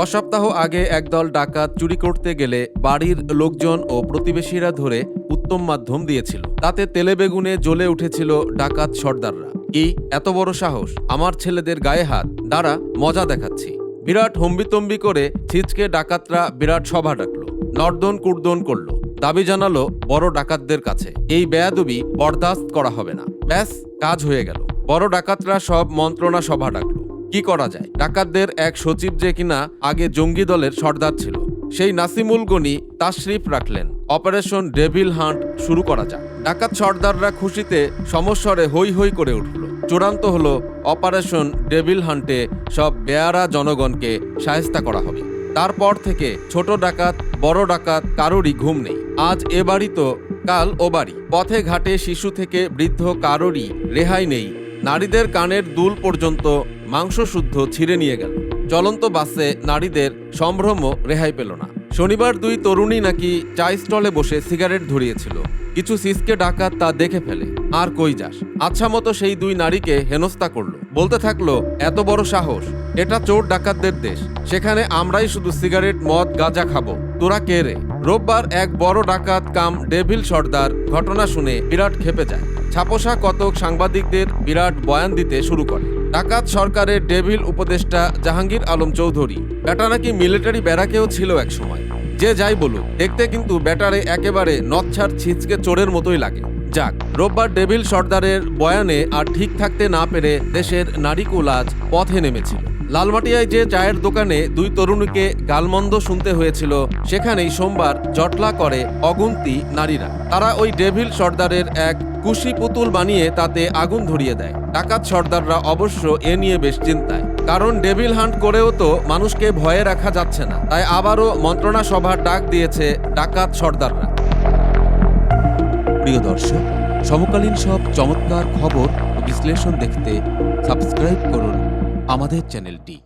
ক সপ্তাহ আগে একদল ডাকাত চুরি করতে গেলে বাড়ির লোকজন ও প্রতিবেশীরা ধরে উত্তম মাধ্যম দিয়েছিল। তাতে তেলে বেগুনে জ্বলে উঠেছিল ডাকাত সর্দাররা। কি, এত বড় সাহস? আমার ছেলেদের গায়ে হাত? দ্বারা মজা দেখাচ্ছি। বিরাট হম্বিতম্বি করে ছিচকে ডাকাতরা বিরাট সভা ডাকলো। নর্দন কুর্দন করল। দাবি জানালো, বড় ডাকাতদের কাছে। এই বেয়াদবি বরদাস্ত করা হবে না। ব্যাস, কাজ হয়ে গেল। বড় ডাকাতরা সব মন্ত্রণা সভা ডাকলো। কি করা যায়? ডাকাতদের এক সচিব যে কিনা আগে জঙ্গি দলের সর্দার ছিল, সেই নাসিমুল গনি তাশরিফ রাখলেন। অপারেশন ডেভিল হান্ট শুরু করা যাক। ডাকাত সর্দাররা খুশিতে সমস্বরে হই হই করে উঠল। চূড়ান্ত হল অপারেশন ডেভিল হান্টে সব বেয়ারা জনগণকে সাহেস্তা করা হবে। তারপর থেকে ছোট ডাকাত, বড় ডাকাত, কারোরই ঘুম নেই। আজ এ বাড়ি তো, কাল ও বাড়ি। পথে ঘাটে শিশু থেকে বৃদ্ধ কারোরই রেহাই নেই। নারীদের কানের দুল পর্যন্ত মাংস শুদ্ধ ছিঁড়ে নিয়ে গেল। চলন্ত বাসে নারীদের সম্ভ্রম রেহাই পেল না। শনিবার দুই তরুণী নাকি চা স্টলে বসে সিগারেট ধরিয়েছিল। কিছু সিসকে ডাকাত তা দেখে ফেলে। আর কই যাস? আচ্ছা মতো সেই দুই নারীকে হেনস্থা করল। বলতে থাকল, এত বড় সাহস। এটা চোর ডাকাতদের দেশ। সেখানে আমরাই শুধু সিগারেট, মদ, গাঁজা খাব। তোরা কে রে? রোববার এক বড় ডাকাত কাম ডেভিল সর্দার ঘটনা শুনে বিরাট খেপে যায়। ছাপোষা কতক সাংবাদিকদের বিরাট বয়ান দিতে শুরু করে। ডাকাত সরকারের ডেভিল উপদেষ্টা জাহাঙ্গীর আলম চৌধুরী। বেটা নাকি মিলিটারি ব্যারাকেও ছিল এক সময়। যে যাই বলুক, দেখতে কিন্তু ব্যাটারে একেবারে নচ্ছার ছিচকে চোরের মতোই লাগে। যাক, রোববার ডেভিল সর্দারের বয়ানে আর ঠিক থাকতে না পেরে দেশের নারীকুল আজ পথে নেমেছিল। লালমাটিয়ায় যে চায়ের দোকানে দুই তরুণীকে গালমন্দ শুনতে হয়েছিল, সেখানেই সোমবার জটলা করে অগুন্তি নারীরা। তারা ওই ডেভিল সর্দারের এক কুশি পুতুল বানিয়ে তাতে আগুন ধরিয়ে দেয়। ডাকাত সর্দাররা অবশ্য এ নিয়ে বেশ চিন্তায়। কারণ ডেভিল হান্ট করেও তো মানুষকে ভয়ে রাখা যাচ্ছে না। তাই আবারও মন্ত্রণা সভার ডাক দিয়েছে ডাকাত সর্দাররা। প্রিয় দর্শক, সমকালীন সব চমৎকার খবর ও বিশ্লেষণ দেখতে সাবস্ক্রাইব করুন আমাদের চ্যানেলটি।